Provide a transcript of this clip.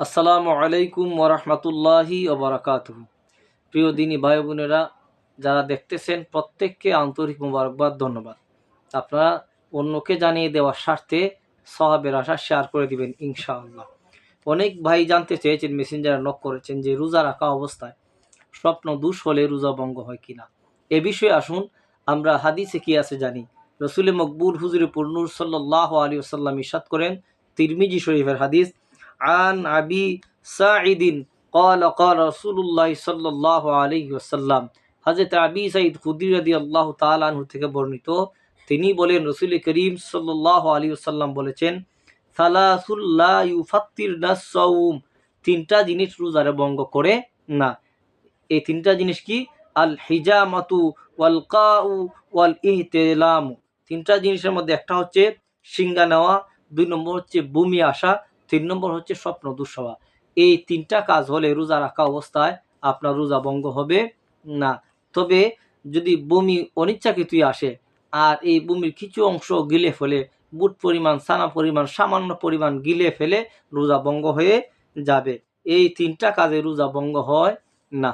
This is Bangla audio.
আসসালামু আলাইকুম ওরহমতুল্লাহি ওবরাকাত প্রিয় দিনী ভাই বোনেরা, যারা দেখতেছেন প্রত্যেককে আন্তরিক মোবারকবাদ, ধন্যবাদ। আপনারা অন্যকে জানিয়ে দেওয়ার স্বার্থে সহাবের আশা শেয়ার করে দিবেন, ইনশাআল্লাহ। অনেক ভাই জানতে চেয়েছেন, মেসেঞ্জারে নক করেছেন যে রোজা রাখা অবস্থায় স্বপ্ন দুষ হলে রোজা ভঙ্গ হয় কিনা। এ বিষয়ে আসুন, আমরা হাদিসে কি আছে জানি। রসুল মকবুল হুজুরপুর নূর সাল্লাহ আলী আসাল্লাম ইসাদ করেন, তিরমিজি শরীফের হাদিস عن أبي سعيد قال قال رسول الله صلى الله عليه وسلم হজরত আবি সাইদ খুদি রাদি আল্লাহ তালু থেকে বর্ণিত তিনি বলেন রসুল করিম সাল্লাহ আলী সাল্লাম বলেছেন সালাসুল্লাহ ইউফাত্তির নাসউম তিনটা জিনিস রোজারে ভঙ্গ করে না এই তিনটা জিনিস কি আল হিজামাতু ওয়াল কাউ ওয়াল ইহতেলামু তিনটা জিনিসের মধ্যে একটা হচ্ছে সিঙ্গা নেওয়া দুই নম্বর হচ্ছে বমি আসা তিন নম্বর হচ্ছে স্বপ্ন দুঃসভা। এই তিনটা কাজ হলে রোজা রাখা অবস্থায় আপনার রোজা ভঙ্গ হবে না। তবে যদি বমি অনিচ্ছাকৃতই আসে আর এই বমির কিছু অংশ গিলে ফেলে, বুট পরিমাণ সানা পরিমাণ, সামান্য পরিমাণ গিলে ফেলে রোজা ভঙ্গ হয়ে যাবে। এই তিনটা কাজে রোজা ভঙ্গ হয় না।